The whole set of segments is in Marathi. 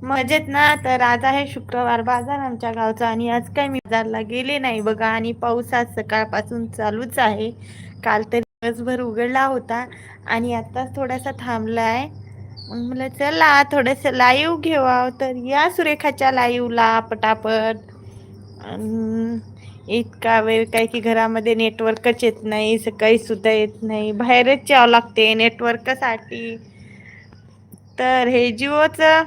मजेत ना? तर आज आहे शुक्रवार बाजार आमच्या गावचा आणि आज काय मी बाजारला गेले नाही बघा आणि पाऊस आज सकाळपासून चालूच आहे. काल तर दिवसभर उघडला होता आणि आत्ताच थोडासा थांबलाय. मग म्हटलं चला थोडस लाईव्ह घेवा तर या सुरेखाच्या लाईव्हला पटापट. इतका वेळ काय की घरामध्ये नेटवर्कच येत नाही सकाळी सुद्धा येत नाही बाहेरच यावं लागते नेटवर्कसाठी. तर हे जिओचं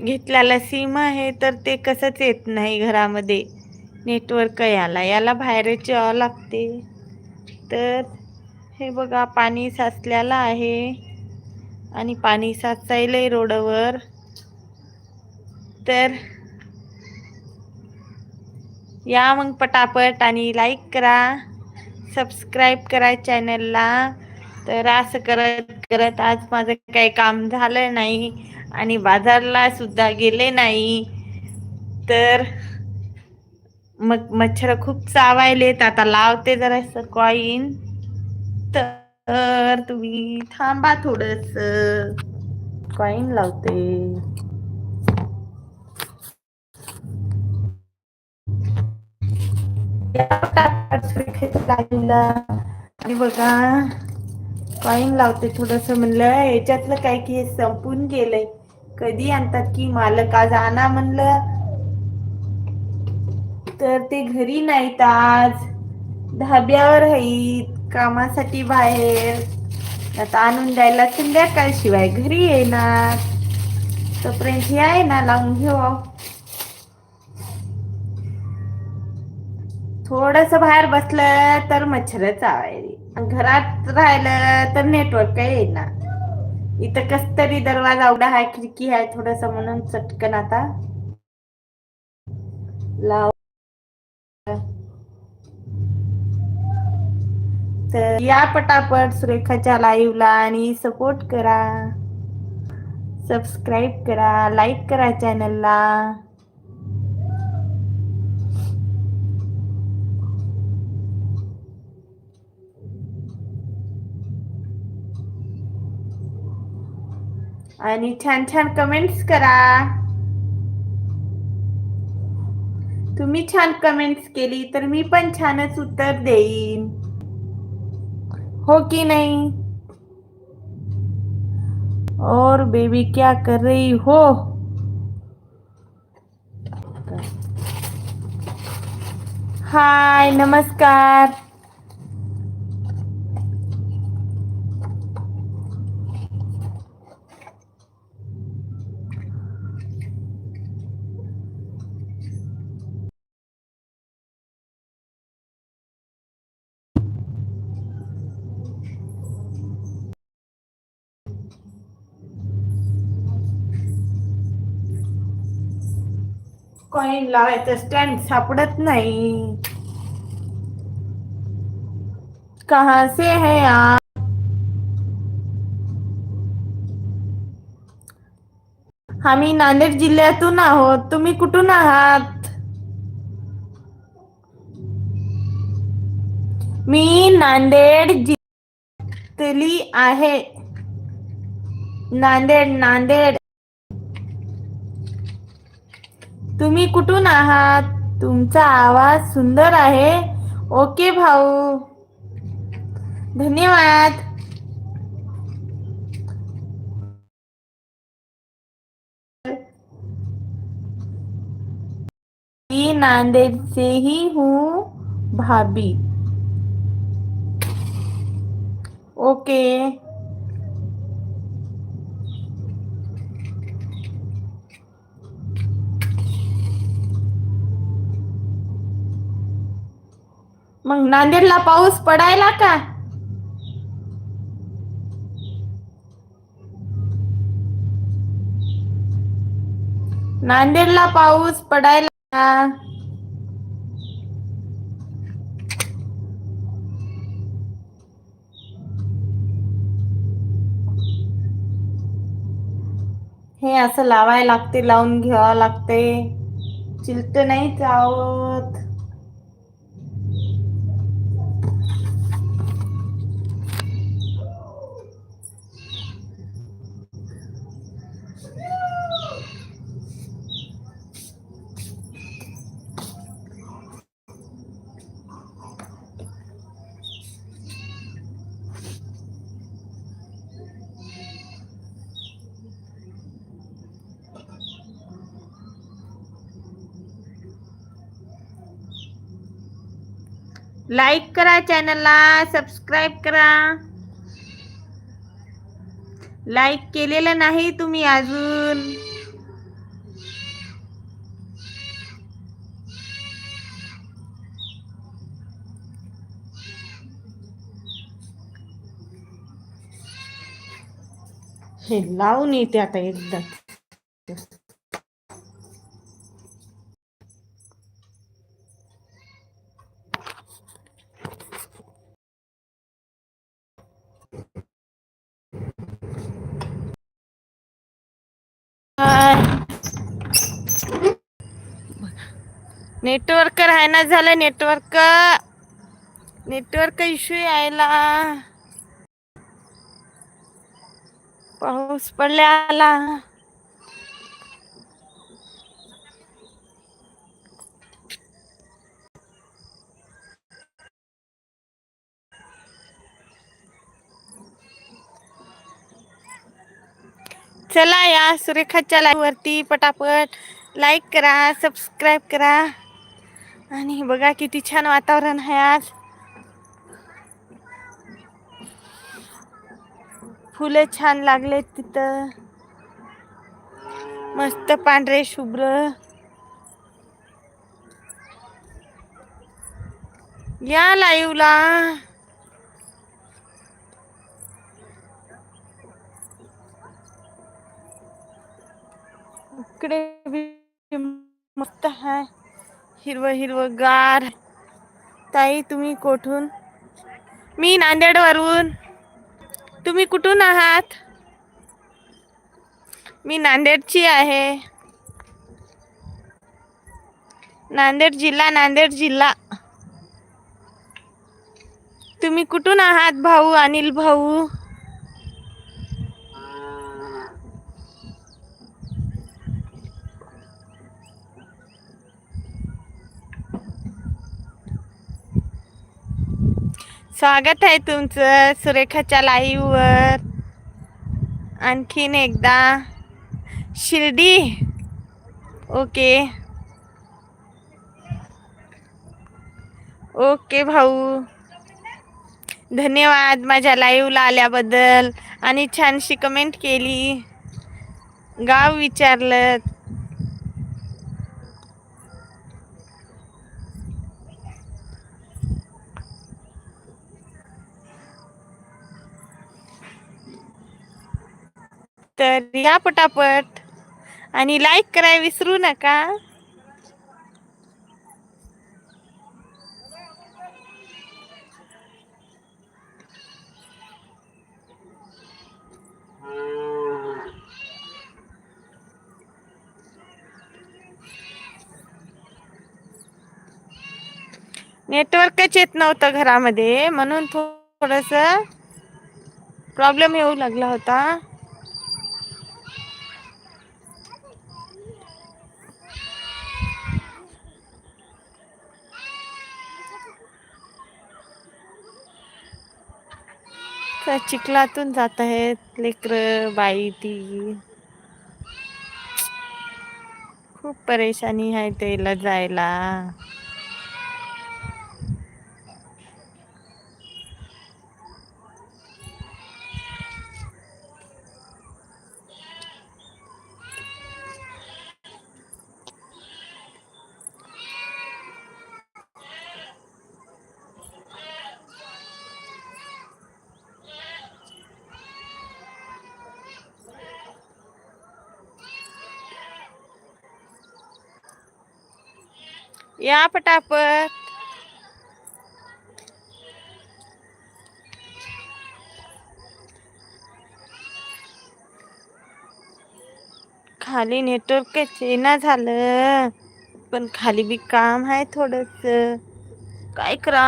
घेतल्याला सिम आहे तर ते कसंच येत नाही घरामध्ये. नेटवर्क याला याला बाहेरच यावं लागते. तर हे बघा पाणी साचलेलं आहे. आणि पाणी साचायलंय रोडवर. तर या मग पटापट आणि लाईक करा सबस्क्राईब करा चॅनलला तर असं करत करत आज माझं काही काम झालं नाही. आणि बाजारला सुद्धा गेले नाही. तर मग मच्छर खूप चावायलेत. आता लावते जरा कॉईन तर तुम्ही थांबा थोडस. कॉईन लावते. आणि बघा कॉईन लावते थोडस म्हणलं याच्यातलं काय की हे संपून गेलंय. कधी आणतात की मालक आज आणा म्हणलं? तर ते घरी नाहीत आज. धाब्यावर आहेत कामासाठी बाहेर. आता आणून द्यायला संध्याकाळ शिवाय घरी येणार. तोपर्यंत हे आहे ना लावून घेऊ. थोडस बाहेर बसलं तर मच्छर चावायला. घरात राहिलं तर नेटवर्क काही येणार. इथं कस तरी दरवाजा उघडा आहे खिडकी आहे थोडस म्हणून चटकन आता. लाव. तर या पटापट सुरेखाच्या लाईव्हला आणि सपोर्ट करा. सबस्क्राईब करा लाईक करा चॅनलला आणि छान छान कमेंट्स करा. तुम्ही छान कमेंट्स केली तर मी पण छानच उत्तर देईन. हो कि नहीं? और बेबी क्या कर रही हो? हाय नमस्कार. कॉइन लावायचं स्टँड सापडत नाही. कहा से है आप आम्ही नांदेड जिल्ह्यातून आहोत. तुम्ही कुठून आहात? मी नांदेड जिल्ह्यातली आहे. नांदेड नांदेड. तुम्ही कुठून आहात? तुमचा आवाज सुंदर आहे. ओके भाऊ. धन्यवाद. मी नांदेड से ही हूँ भाभी. ओके. मग नांदेडला पाऊस पडायला का? नांदेडला पाऊस पडायला का? हे असं लावायला लागते लावून घ्यावं लागते. चिलत नाही चावत लाईक करा चॅनलला सबस्क्राईब करा. लाईक केलेलं नाही तुम्ही अजून. हे लावून येते आता एकदा. नेटवर्क राहणार झालं नेटवर्क. नेटवर्क इश्यू यायला. पाऊस पडल्याला. चला या सुरेखाच्या लाईव्हवरती पटापट. लाईक करा सबस्क्राईब करा. आणि बघा किती छान वातावरण आहे आज. फुलं छान लागले तिथं. मस्त पांढरे शुभ्र. या लाईव्हला इकडे मस्त आहे हिरवं हिरवं गार. ताई तुम्ही कोठून? मी नांदेड वरून तुम्ही कुठून आहात? मी नांदेडची आहे. नांदेड जिल्हा नांदेड जिल्हा. तुम्ही कुठून आहात भाऊ? अनिल भाऊ. स्वागत आहे तुमचं सुरेखाच्या लाईववर आणखीन एकदा. शिर्डी. ओके. ओके भाऊ. धन्यवाद माझ्या लाईव्हला आल्याबद्दल. आणि छानशी कमेंट केली. गाव विचारलं. तर या पटापट. आणि लाईक करायला विसरू नका. नेटवर्कच येत नव्हतं घरामध्ये म्हणून थोडस प्रॉब्लेम येऊ लागला होता. तर चिखलातून जात आहेत लेकर बाई ती. खूप परेशानी आहे त्याला जायला. या पटापट खाली नेटवर्क ना झालं. पण खाली बी काम आहे थोडस. काय करा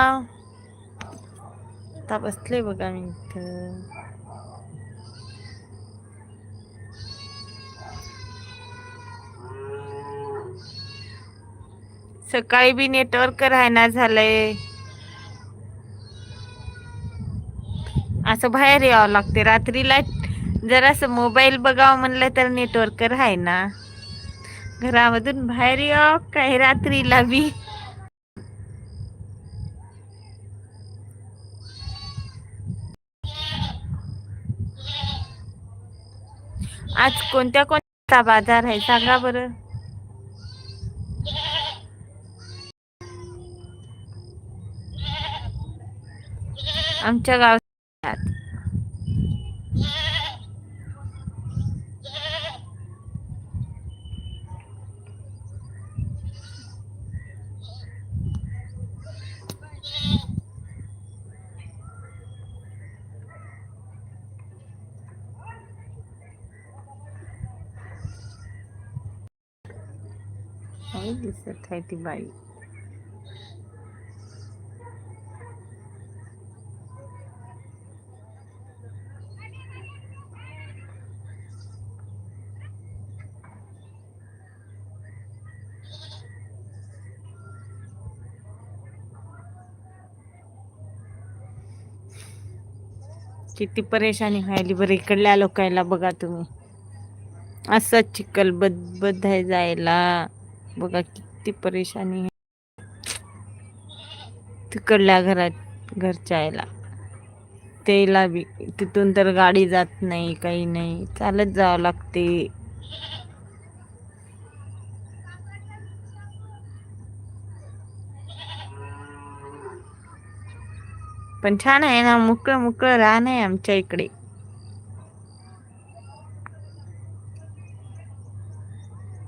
आता बसले बघा मी इथं. सकाळी बी नेटवर्क राहणार झालंय. असं बाहेर यावं लागते रात्रीला जरासं मोबाईल बघावं म्हणलं तर नेटवर्क राहणार घरामधून बाहेर यावं काय रात्रीला बी? आज कोणत्या कोणत्या बाजार आहे? सांगा बरं. आमच्या गावात दिसत आहे ती बाई? किती परेशानी व्हायली बरं इकडल्या लोकायला बघा तुम्ही. असा चिखल बदबद आहे जायला. बघा किती परेशानी आहे. तिकडल्या घरात घरच्या यायला त्याला बी तिथून तर गाडी जात नाही काही नाही. चालत जावं लागते. पण छान आहे ना मोकळं मोकळं रान आहे आमच्या इकडे.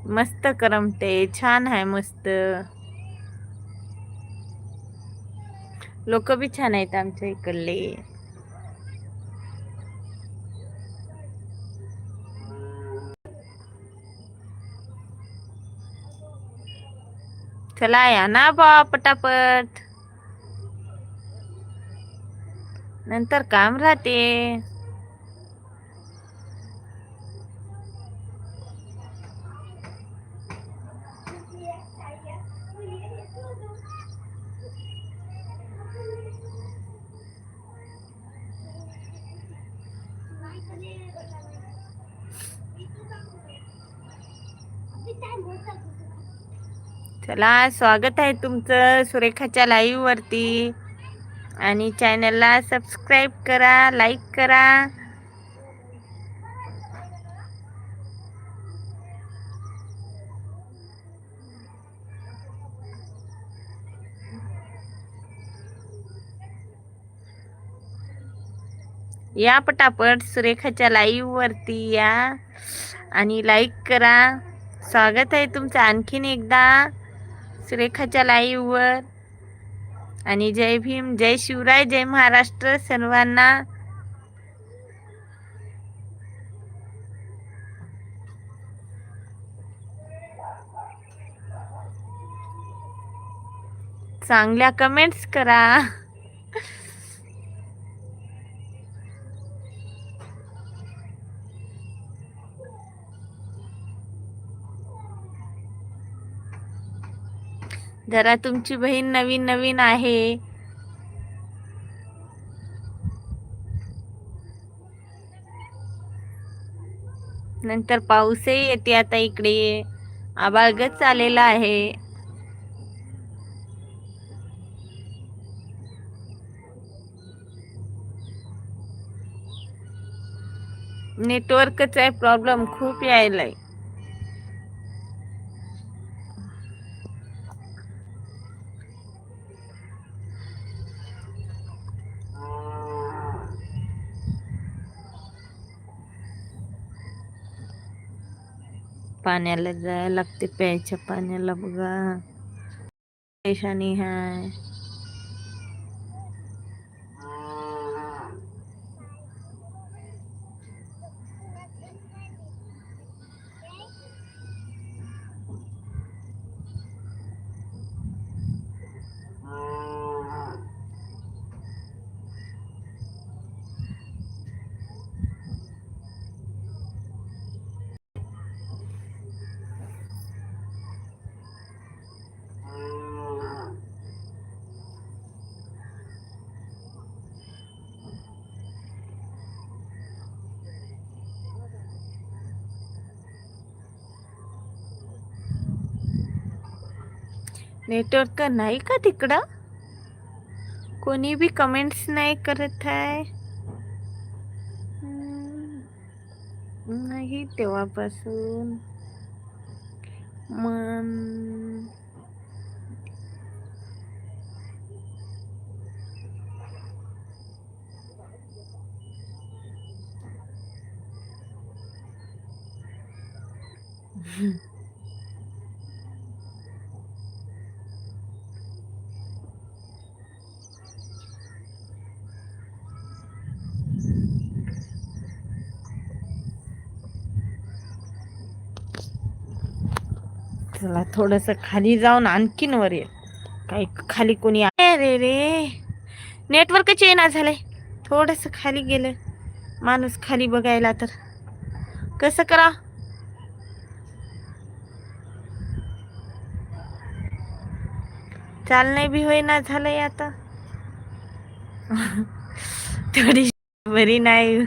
मस्त करमते छान आहे मस्त. लोक बी छान आहेत आमच्या इकडले. चला या ना बा पटापट. नंतर काम राहते. चला स्वागत आहे तुमचं सुरेखाच्या लाईव्ह वरती. आणि चॅनलला सबस्क्राईब करा लाईक करा. या पटापट सुरेखाच्या लाईववरती या आणि लाईक करा. स्वागत आहे तुमचं आणखीन एकदा सुरेखाच्या लाईववर आणि जय भीम जय शिवराय जय महाराष्ट्र सर्वांना. चांगल्या कमेंट्स करा. जरा तुमची बहीण नवीन नवीन आहे. नंतर पाऊसही येते आता इकडे. आबाळगच आलेला आहे. नेटवर्कचा आहे प्रॉब्लेम खूप यायलाय. पाण्याला जायला लागते प्यायच्या पाण्याला बघा. परेशानी हाय. नेटवर्क नाही का तिकडं? कोणी बी कमेंट्स नाही करत आहे नाही नाही तेव्हापासून. मन. चला थोडस खाली जाऊन आणखीन वर ये. काही खाली कोणी आहे रे रे नेटवर्कच येणार झालंय. थोडस खाली गेलं. माणूस खाली बघायला तर. कसं करा? चालणे बी होईना झालंय आता. थोडी बरी नाही.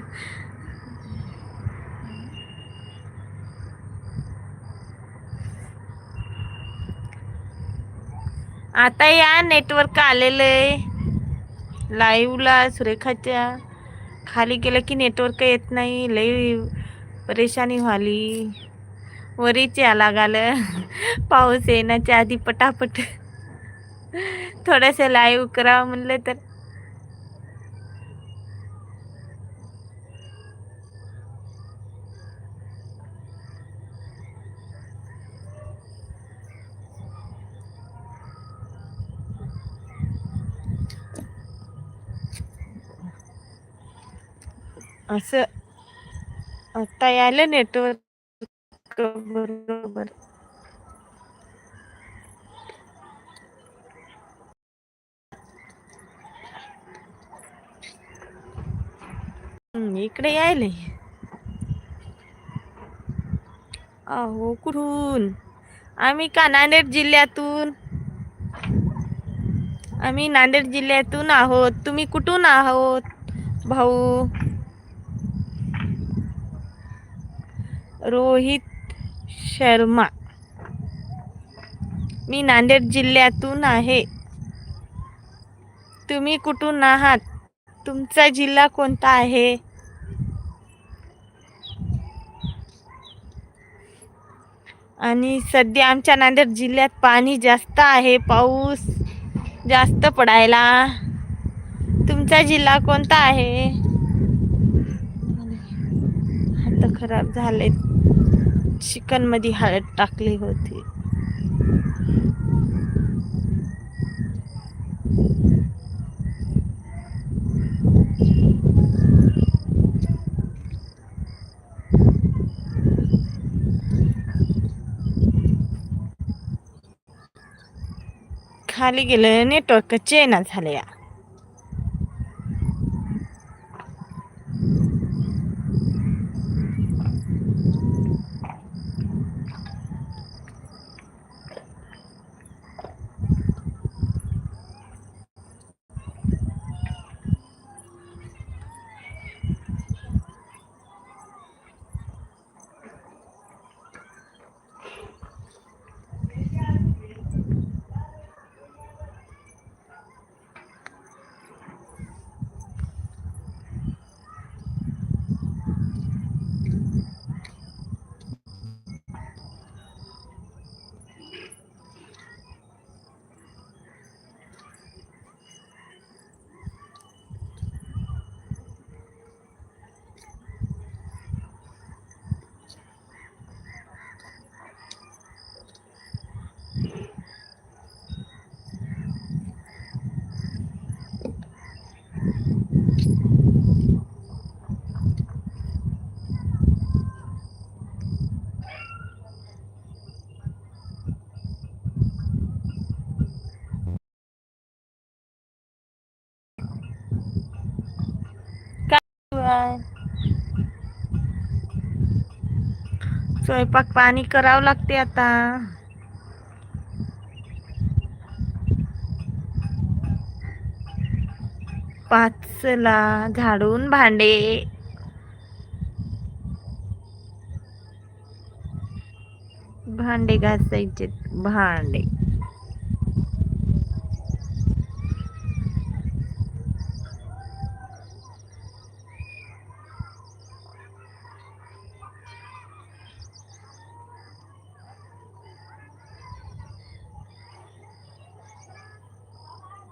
आता या नेटवर्क आलेलं आहे. लाईव्हला सुरेखाच्या खाली गेलं की नेटवर्क येत नाही. लई परेशानी व्हाली. वरीच या लागालं. पाऊस येण्याच्या आधी पटापट. थोडंसं लाईव्ह करावं म्हणलं तर. असं आता यायलं नेटवर्क बरोबर. हम्म, इकडे यायले. अहो कुठून? आम्ही का नांदेड जिल्ह्यातून? आम्ही नांदेड जिल्ह्यातून आहोत. तुम्ही कुठून आहोत? भाऊ? रोहित शर्मा. मी नांदेड जिल्ह्यातून आहे. तुम्ही कुठून आहात? तुमचा जिल्हा कोणता आहे? आणि सध्या आमच्या नांदेड जिल्ह्यात पाणी जास्त आहे पाऊस जास्त पडायला. तुमचा जिल्हा कोणता आहे? हात खराब झाले चिकनमध्ये हळद टाकली होती. खाली गेलं नेटवर्क चेना झाल्या. स्वयंपाक पाणी करावं लागते आता. पाचला झाडून भांडे. भांडे घासायचे भांडे.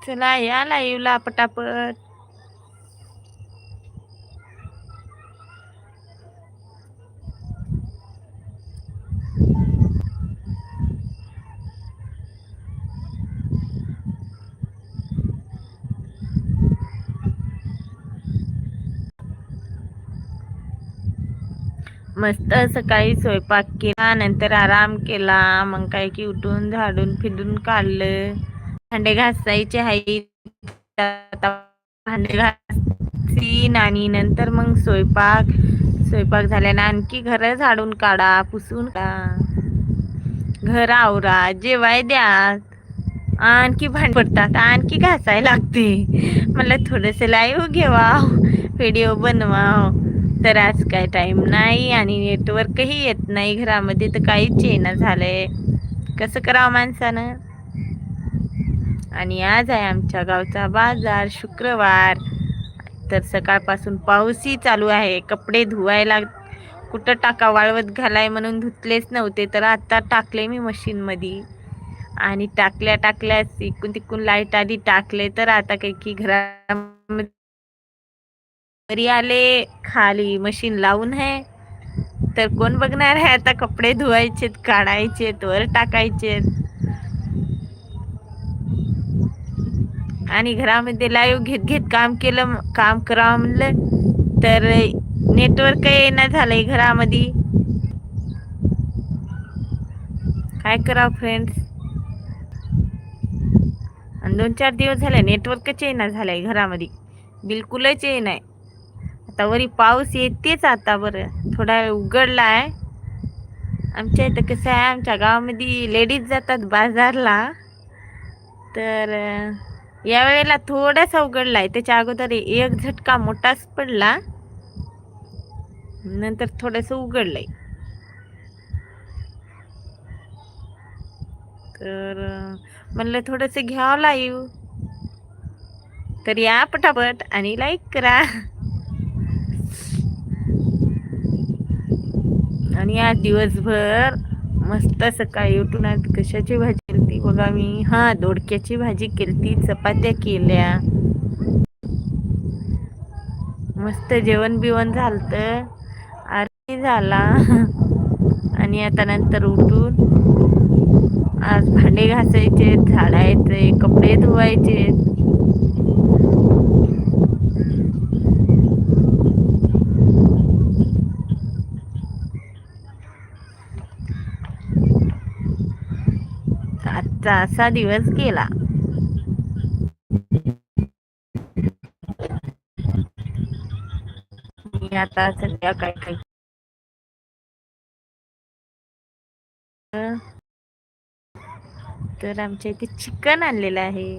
चला या लाईव्हला पटापट. मस्त सकाळी स्वयंपाक केला नंतर आराम केला मग काय की उठून झाडून फिरून काढलं. भांडे घासायचे आहे. भांडे घासीन आणि नंतर मग स्वयंपाक स्वयंपाक झाल्यानं आणखी घर झाडून काढा पुसून का घर आवरा जेवाय द्या. आणखी भांड पडतात आणखी घासायला लागते. मला थोडस लाईव्ह घेवा व्हिडिओ बनवा तर आज काय टाइम नाही आणि नेटवर्कही येत नाही. घरामध्ये तर काहीच येणं झालंय. कसं करावं माणसानं? आणि आज आहे आमच्या गावचा बाजार शुक्रवार. तर सकाळपासून पाऊसही चालू आहे. कपडे धुवायला कुठं टाका वाळवत घालाय म्हणून धुतलेच नव्हते तर आता टाकले मी मशीनमध्ये. आणि टाकल्या टाकल्या इकून तिकून लाइट आधी टाकले तर आता काही की घरामध्ये घरी आले खाली मशीन लावून आहे. तर कोण बघणार आहे आता कपडे धुवायचेत काढायचेत वर टाकायचेत. आणि घरामध्ये लाईव्ह घेत घेत काम केलं काम करावं म्हणलं तर नेटवर्क येणं झालंय घरामध्ये. काय करावं फ्रेंड्स आणि दोन चार दिवस झाले नेटवर्कच येणं झालंय घरामध्ये. बिलकुलच ये नाही. आता वरी पाऊस येतेच आता बरं. थोडा वेळ उघडला आहे. आमच्या इथं कसं आहे आमच्या गावामध्ये लेडीज जातात बाजारला. तर यावेळेला थोडासा उघडला आहे त्याच्या अगोदर एक झटका मोठाच पडला. नंतर थोडंसं उघडलंय. तर म्हणलं थोडंसं घ्यावं लाईव तर या पटापट आणि लाईक करा. आणि आज दिवसभर मस्त सकाळी उठून आज कशाची भाजी केली बघा मी हा दोडक्याची भाजी केली चपात्या केल्या. मस्त जेवण बिवण झालत. आरती झाला. आणि आता नंतर उठून आज भांडे घासायचे झाडायचे कपडे धुवायचे. आजचा असा दिवस गेला. मी आता सध्या काय काय तर आमच्या इथे चिकन आणलेलं आहे.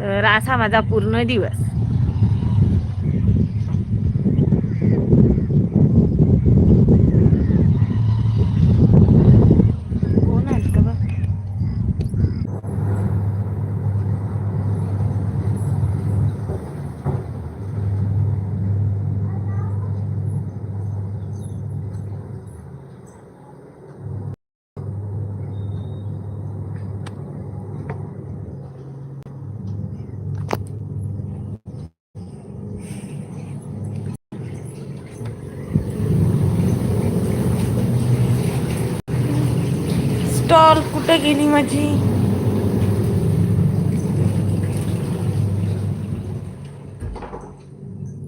तर असा माझा पूर्ण दिवस कोण आलत बघ स्टॉल कुठं गेली माझी.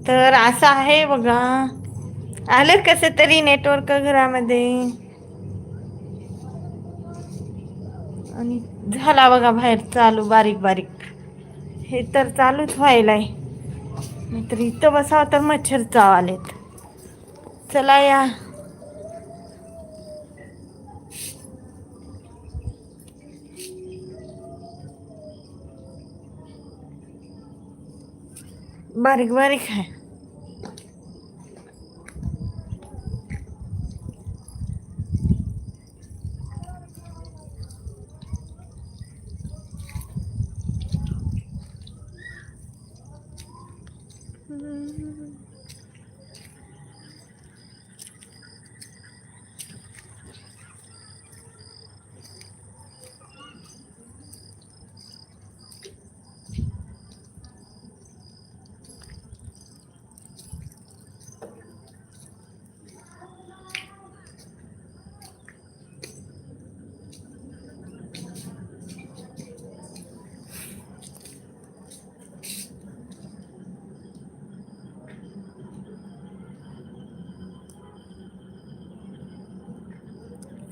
तर असं आहे बघा. आलं कसं तरी नेटवर्क घरामध्ये. आणि झाला बघा बाहेर चालू बारीक बारीक. हे तर चालूच व्हायलाय. नाहीतर इथं बसावं तर मच्छर चाव आलेत चला या. बारीक बारीक आहे.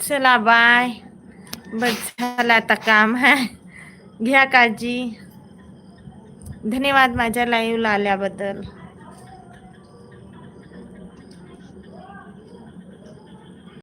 चला बाय बस झालं आता काम हा. घ्या काळजी. धन्यवाद माझ्या लाईव्हला आल्याबद्दल.